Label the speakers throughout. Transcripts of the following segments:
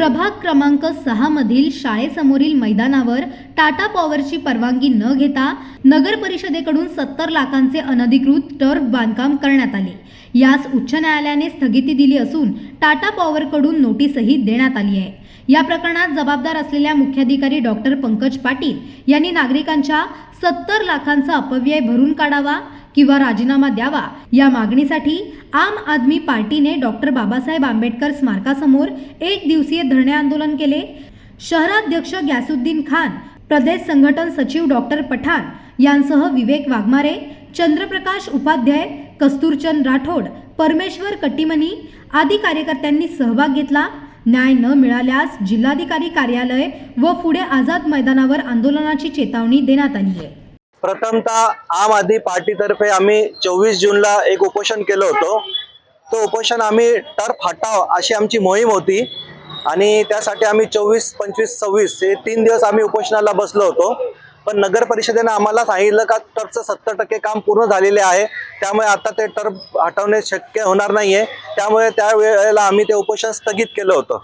Speaker 1: प्रभाग क्रमांक सहा मधील शाळेसमोरील मैदानावर टाटा पॉवरची परवानगी न घेता नगर परिषदेकडून सत्तर लाखांचे अनधिकृत टर्फ बांधकाम करण्यात आले. यास उच्च न्यायालयाने स्थगिती दिली असून टाटा पॉवरकडून नोटीसही देण्यात आली आहे. या प्रकरणात जबाबदार असलेल्या मुख्याधिकारी डॉक्टर पंकज पाटील यांनी नागरिकांच्या सत्तर लाखांचा अपव्यय भरून काढावा किंवा राजीनामा द्यावा या मागणीसाठी आम आदमी पार्टीने डॉक्टर बाबासाहेब आंबेडकर स्मारकासमोर एक दिवसीय धरणे आंदोलन केले. शहराध्यक्ष गॅसुद्दीन खान प्रदेश संघटन सचिव डॉक्टर पठाण यांसह विवेक वाघमारे चंद्रप्रकाश उपाध्याय कस्तुरचंद राठोड परमेश्वर कट्टीमनी आदी कार्यकर्त्यांनी सहभाग घेतला. न्याय न मिळाल्यास जिल्हाधिकारी कार्यालय व पुढे आझाद मैदानावर आंदोलनाची चेतावणी देण्यात आली आहे
Speaker 2: प्रथमतः आम आदमी पार्टीतर्फे आम्ही चोवीस जूनला एक उपोषण केलं होतं. तो उपोषण आम्ही टर्फ हटाव अशी आमची मोहीम होती. आणि त्यासाठी आम्ही चोवीस पंचवीस सव्वीस हे तीन दिवस आम्ही उपोषणाला बसलो होतो. पण नगर परिषदेनं आम्हाला सांगितलं का टर्फचं सत्तर टक्के काम पूर्ण झालेले आहे. त्यामुळे आता ते टर्फ हटवणे शक्य होणार नाही आहे त्यामुळे त्या वेळेला आम्ही ते उपोषण स्थगित केलं होतं.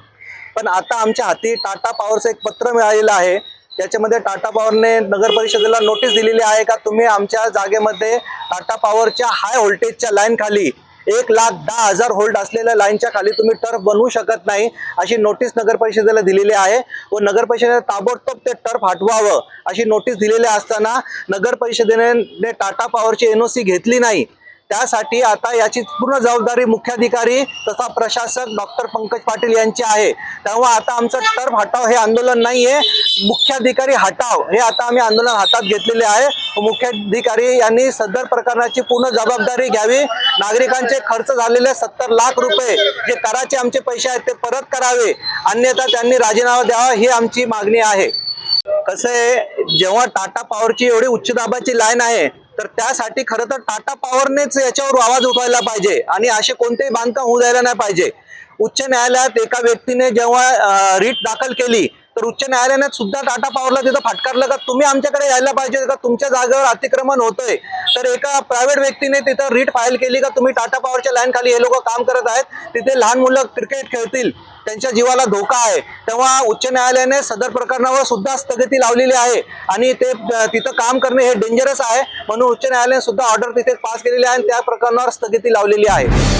Speaker 2: पण आता आमच्या हाती टाटा पॉवरचं एक पत्र मिळालेलं आहे. त्याच्यामध्ये टाटा पॉवरने नगर परिषदेला नोटीस दिलेली आहे का? तुम्ही आमच्या जागेमध्ये टाटा पॉवरच्या हाय व्होल्टेजच्या लाईन खाली एक लाख दहा हजार होल्ड असलेल्या लाईनच्या खाली तुम्ही टर्फ बनवू शकत नाही अशी नोटीस नगर परिषदेला दिलेली आहे. व नगर परिषदेने ताबडतोब ते टर्फ हटवावं अशी नोटीस दिलेली असताना नगर परिषदेने टाटा पॉवरची एनओसी घेतली नाही. त्यासाठी आता याची पूर्ण जबाबदारी मुख्याधिकारी तथा प्रशासक डॉक्टर पंकज पाटील यांची आहे. तेव्हा आता आमचं टर्फ हटाव हे आंदोलन नाही आहे मुख्याधिकारी हटाव हे आता आम्ही आंदोलन हातात घेतलेले आहे. मुख्याधिकारी यांनी सदर प्रकरणाची पूर्ण जबाबदारी घ्यावी. नागरिकांचे खर्च झालेले सत्तर लाख रुपये जे कराचे आमचे पैसे आहेत ते परत करावे. अन्यथा त्यांनी राजीनामा द्यावा ही आमची मागणी आहे. कसं आहे जेव्हा टाटा पॉवरची एवढी उच्च दाबाची लाईन आहे तर त्यासाठी खरं तर टाटा पॉवरनेच याच्यावर आवाज उठवायला पाहिजे. आणि असे कोणतेही बांधकाम होऊ द्यायला नाही पाहिजे. उच्च न्यायालयात एका व्यक्तीने जेव्हा रीट दाखल केली तर उच्च न्यायालयाने सुद्धा टाटा पॉवरला तिथं फाटकारलं का तुम्ही आमच्याकडे यायला पाहिजे का तुमच्या जागेवर अतिक्रमण होतंय? तर एका प्रायव्हेट व्यक्तीने तिथं रीट फाईल केली का तुम्ही टाटा पॉवरच्या लाईन खाली हे लोक काम करत आहेत तिथे लहान मुलं क्रिकेट खेळतील त्यांच्या जीवाला धोका आहे. तेव्हा उच्च न्यायालयाने सदर प्रकरणावर सुद्धा स्थगिती लावलेली आहे आणि ते तिथं काम करणे हे डेंजरस आहे म्हणून उच्च न्यायालयाने सुद्धा ऑर्डर तिथे पास केलेली आहे आणि त्या प्रकरणावर स्थगिती लावलेली आहे.